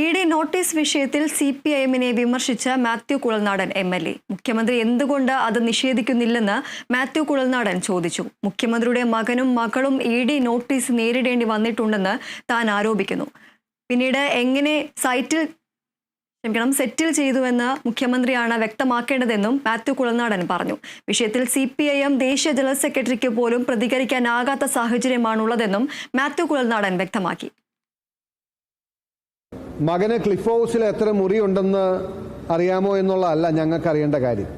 E D notice വിഷയത്തിൽ C P I എമ്മിനെ വിമർശിച്ച Mathew Kuzhalnadan M L A. മുഖ്യമന്ത്രി എന്തുകൊണ്ട് അത് നിഷേധിക്കുന്നില്ലെന്ന് മാത്യു കുഴൽനാടൻ ചോദിച്ചു. മുഖ്യമന്ത്രിയുടെ മകനും മകളും ഇ ഡി നോട്ടീസ് നേരിടേണ്ടി വന്നിട്ടുണ്ടെന്ന് താൻ ആരോപിക്കുന്നു. പിന്നീട് എങ്ങനെ സൈറ്റിൽ ക്ഷമിക്കണം സെറ്റിൽ ചെയ്തുവെന്ന് മുഖ്യമന്ത്രിയാണ് വ്യക്തമാക്കേണ്ടതെന്നും മാത്യു കുളനാടൻ പറഞ്ഞു. വിഷയത്തിൽ സി പി ഐ എം ദേശീയ ജനറൽ സെക്രട്ടറിക്ക് പോലും പ്രതികരിക്കാനാകാത്ത സാഹചര്യമാണുള്ളതെന്നും മാത്യു കുളനാടൻ വ്യക്തമാക്കി. മകന് ക്ലിഫ് ഹൗസിൽ എത്ര മുറിയുണ്ടെന്ന് അറിയാമോ എന്നുള്ളതല്ല ഞങ്ങൾക്ക് അറിയേണ്ട കാര്യം.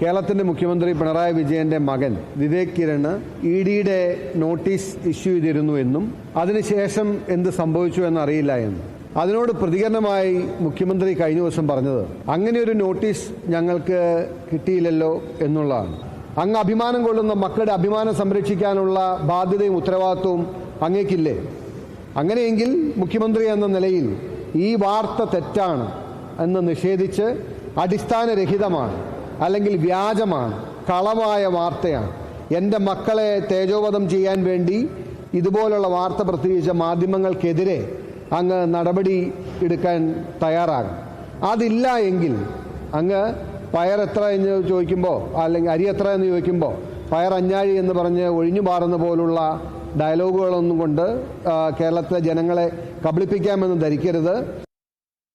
കേരളത്തിന്റെ മുഖ്യമന്ത്രി പിണറായി വിജയന്റെ മകൻ വിവേക് കിരണ് ഇ ഡിയുടെ നോട്ടീസ് ഇഷ്യൂ ചെയ്തിരുന്നു എന്നും അതിനുശേഷം എന്ത് സംഭവിച്ചു എന്ന് അറിയില്ല എന്നും. അതിനോട് പ്രതികരണമായി മുഖ്യമന്ത്രി കഴിഞ്ഞ ദിവസം പറഞ്ഞത് അങ്ങനെ ഒരു നോട്ടീസ് ഞങ്ങൾക്ക് കിട്ടിയില്ലല്ലോ എന്നുള്ളതാണ്. അങ്ങ് അഭിമാനം കൊള്ളുന്ന മക്കളുടെ അഭിമാനം സംരക്ഷിക്കാനുള്ള ബാധ്യതയും ഉത്തരവാദിത്വവും അങ്ങേക്കില്ലേ? അങ്ങനെയെങ്കിൽ മുഖ്യമന്ത്രി എന്ന നിലയിൽ ഈ വാർത്ത തെറ്റാണ് എന്ന് നിഷേധിച്ച് അടിസ്ഥാനരഹിതമാണ് അല്ലെങ്കിൽ വ്യാജമാണ് കളമായ വാർത്തയാണ്. എന്റെ മക്കളെ തേജോവധം ചെയ്യാൻ വേണ്ടി ഇതുപോലുള്ള വാർത്ത പ്രത്യേകിച്ച മാധ്യമങ്ങൾക്കെതിരെ അങ്ങ് നടപടി എടുക്കാൻ തയ്യാറാകും അതില്ല എങ്കിൽ അങ്ങ് പയർ എത്ര എന്ന് ചോദിക്കുമ്പോൾ അല്ലെങ്കിൽ അരി എത്ര എന്ന് ചോദിക്കുമ്പോൾ പയർ അഞ്ഞാഴി എന്ന് പറഞ്ഞ് ഒഴിഞ്ഞു മാറുന്ന പോലുള്ള ഡയലോഗുകളൊന്നും കൊണ്ട് കേരളത്തിലെ ജനങ്ങളെ കബളിപ്പിക്കാമെന്ന് ധരിക്കരുത്.